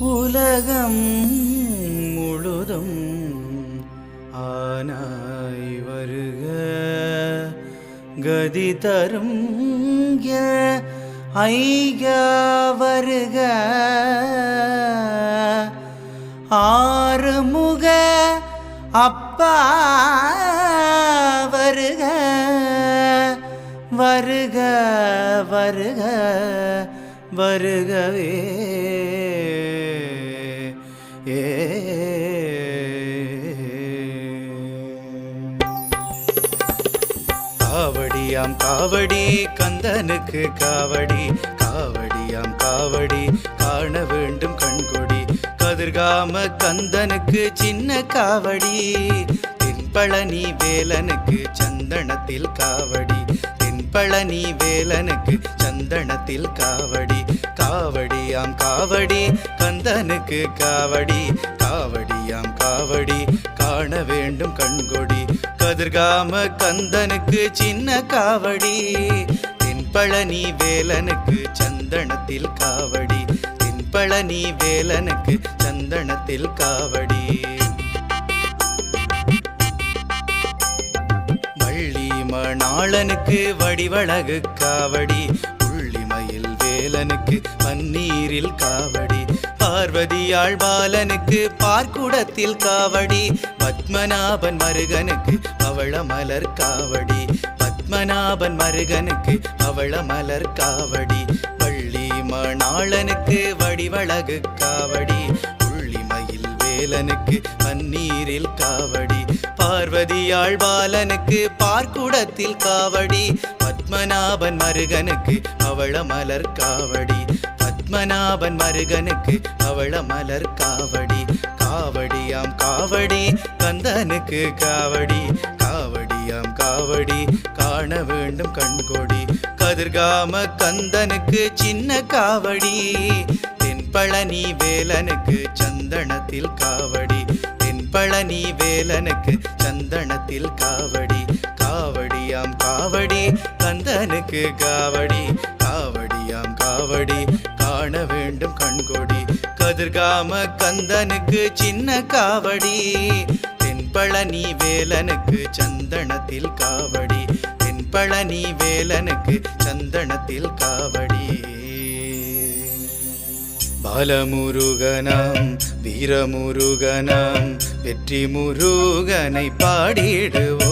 உலகம் முழுதும் ஆனாய் வருக. கதி தரும் ஐக வருக. ஆறுமுக அப்பா வருக. வருக வருக வருகவே. ஏ. காவடியாம் காவடி கந்தனுக்கு காவடி. காவடியாம் காவடி காண வேண்டும் கண்கொடி. கதிர்காம கந்தனுக்கு சின்ன காவடி. தென்பழனி வேலனுக்கு சந்தனத்தில் காவடி. தென்பழனி வேலனுக்கு சந்தனத்தில் காவடி. காவடியாம் காவடி கந்தனுக்கு காவடி. காவடியாம் காவடி காண வேண்டும் கண்கொடி. கதிர்காம கந்தனுக்கு சின்ன காவடி. தென்பழனி வேலனுக்கு சந்தனத்தில் காவடி. தென்பழனி வேலனுக்கு சந்தனத்தில் காவடி. வள்ளி மணாளனுக்கு வடிவழகு காவடி. பாலனுக்கு பன்னீரில் காவடி. பார்வதியாள் பாலனுக்கு பார்க்குடத்தில் காவடி. பத்மநாபன் மருகனுக்கு பவள மலர் காவடி. பத்மநாபன் மருகனுக்கு பவள மலர் காவடி. வள்ளி மணாளனுக்கு வடிவழகு காவடி. புள்ளிமயில் வேலனுக்கு பன்னீரில் காவடி. பார்வதியாள் பாலனுக்கு பார்க்குடத்தில் காவடி. பத்மநாபன் மருகனுக்கு அவள மலர் காவடி. பத்மநாபன் மருகனுக்கு அவள மலர் காவடி. காவடியாம் காவடி கந்தனுக்கு காவடி. காவடியாம் காவடி காண வேண்டும் கண்கொடி. கதிர்காம கந்தனுக்கு சின்ன காவடி. தென்பழனி வேலனுக்கு சந்தனத்தில் காவடி. தென்பழனி வேலனுக்கு சந்தனத்தில் காவடி. காவடியாம் காவடி கந்தனுக்கு காவடி காவடியாம் காவடி காண வேண்டும் கண்கொடி கதிர்காம கந்தனுக்கு சின்ன காவடி தென்பழனி வேலனுக்கு சந்தனத்தில் காவடி தென்பழனி வேலனுக்கு சந்தனத்தில் காவடி. பலமுருகனாம் வீரமுருகனாம் வெற்றி முருகனை பாடிடுவோம்.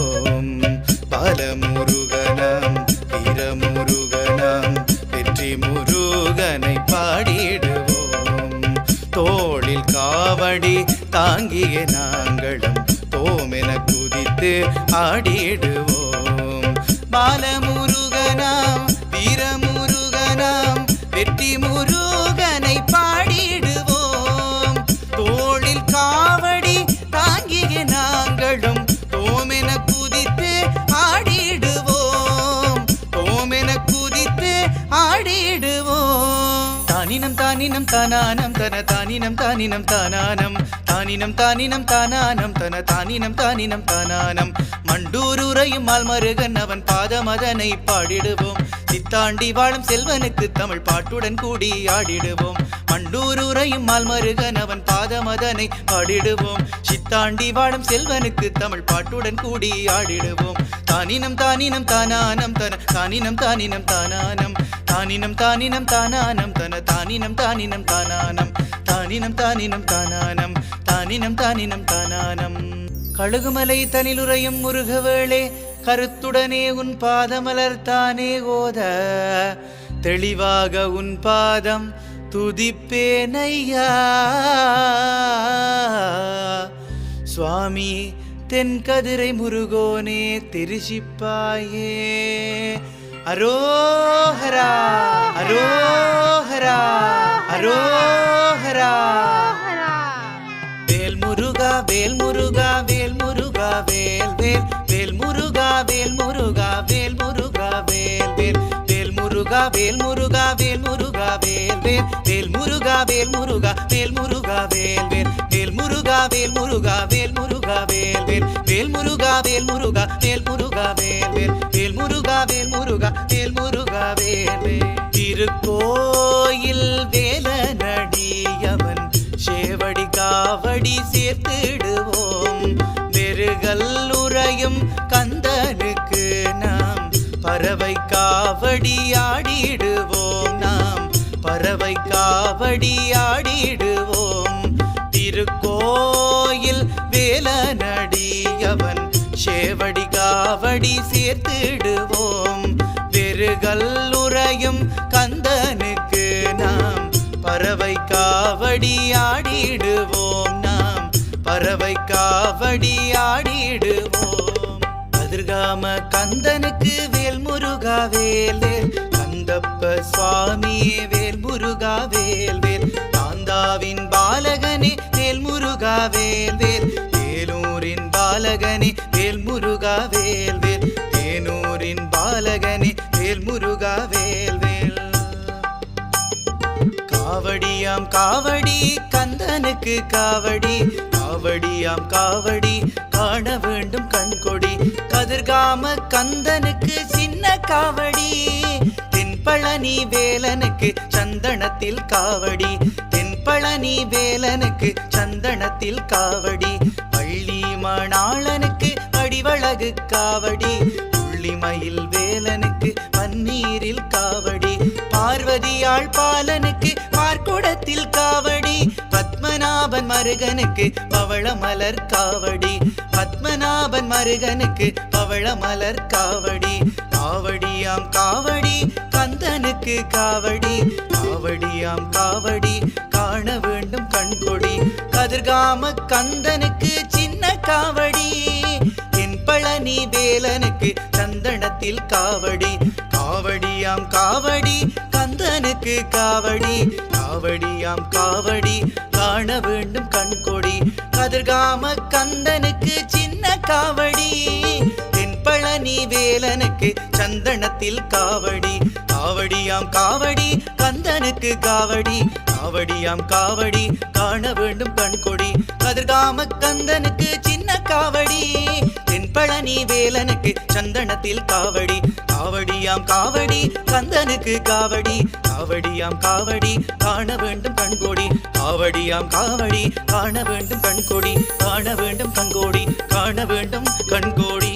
குதித்து ஆடிடுவோம் பாலமுருகனாம் வீரமுருகனாம் வெற்றி முருகனை பாடிடுவோம். தோளில் காவடி தாங்கிய நாங்களும் தோமென குதித்து ஆடிடுவோம். தோமென குதித்து ஆடிடுவோம். தானினம் தானினம் தானானம் தன தானினம் தானினம் தானானம். தானினம் தானினம் தானானம். தன தானினம் தானினம் தானானம். மண்டூருரையும் மால்மருகன் அவன் பாதமதனை பாடிடுவோம். சித்தாண்டி வாழும் செல்வனுக்கு தமிழ் பாட்டுடன் கூடி ஆடிடுவோம். மண்டூருரையும் மால்மருகன் அவன் பாதமதனை பாடிடுவோம். சித்தாண்டி வாழும் செல்வனுக்கு தமிழ் பாட்டுடன் கூடி ஆடிடுவோம். தானினம் தானினம் தானானம். தன தானினம் தானினம் தானானம். தானினம் தானினம் தானானம். தன தானினம் தானினம் தானானம். தானினம் தானினம் தானானம். தானினம் தானினம் தானானம். கழுகுமலை தனிலுறையும் முருகவேளே கருத்துடனே உன் பாதமலர் தானே ஓத. தெளிவாக உன் பாதம் துதிப்பேனையா. சுவாமி தென்கதிரை முருகோனே திருஷிப்பாயே. அரோஹரா அரோஹரா அரோஹரா வேல் முருகா வேல் முருகா வேல் முருகா வேல் வேல் வேல் முருகா வேல் முருகா வேல் முருகா வேல் வேல் வேல் முருகா வேல் முருகா வேல் முருகா வேல் வேல் வேல் முருகா வேல் முருகா வேல் முருகா வேல் வேல் வேல் முருகா வேல் முருகா வேல் முருகா வேல் வேல் முருகா வேல் முருகா வேல் முருகா வேல் வேல் வேல் முருகா வேல் முருகா வேல் முருகா வேல் வேல். திருக்கோயில் வேல நடியவன் சேவடி காவடி சேர்த்திடுவோம். நெருகல் உரையும் கந்தனுக்கு நாம் பறவை காவடி ஆடிடுவோம் நாம். பறவை காவடி ஆடிடுவோம். திருக்கோ காவடி சேர்த்திடுவோம். பெருகல் உறையும் கந்தனுக்கு நாம். பறவை காவடி ஆடிடுவோம் நாம். பறவை காவடி ஆடிடுவோம். கதிர்காம கந்தனுக்கு வேல் முருகா வேலே கந்தப்ப சுவாமியே வேல் முருகா வேல் வேல் தாந்தாவின் பாலகனே வேல் முருகா வேல் வேல் பாலகனே வேல் முருகா வேல் வேல் தேனூரின் பாலகனே வேல் முருகா வேல் வேல் காவடியாம் காவடி கந்தனுக்கு காவடி. காவடியாம் காவடி காண வேண்டும் கண்கொடி. கதிர்காம கந்தனுக்கு சின்ன காவடி. தென்பழனி வேலனுக்கு சந்தனத்தில் காவடி. தென்பழனி வேலனுக்கு சந்தனத்தில் காவடி. மணாளனுக்கு படிவழகு காவடி புள்ளிமயில் வேலனுக்கு பன்னீரில் காவடி பார்வதியாள் பாலனுக்கு பார்க்குடத்தில் காவடி பத்மநாபன் மருகனுக்கு பவள மலர் காவடி பத்மநாபன் மருகனுக்கு பவள மலர் காவடி காவடியாம் காவடி கந்தனுக்கு காவடி காவடியாம் காவடி காண வேண்டும் கண்கொடி கதிர்காம கந்தனுக்கு வேலனுக்கு சந்தனத்தில் காவடி. காவடியாம் காவடி கந்தனுக்கு காவடி. காவடியாம் காவடி காண வேண்டும் கண்கொடி. கதிர்காம கந்தனுக்கு சின்ன காவடி. தென்பழனி வேலனுக்கு சந்தனத்தில் காவடி. காவடியாம் காவடி கந்தனுக்கு காவடி. காவடியாம் காவடி காண வேண்டும் கண்கொடி. கதிர்காம கந்தனுக்கு சின்ன காவடி. பழனி வேலனுக்கு சந்தனத்தில் காவடி. காவடியாம் காவடி கந்தனுக்கு காவடி. காவடியாம் காவடி காண வேண்டும் கண்கொடி. காவடியாம் காவடி காண வேண்டும் கண்கொடி. காண வேண்டும் கண்கோடி காண வேண்டும் கண்கோடி.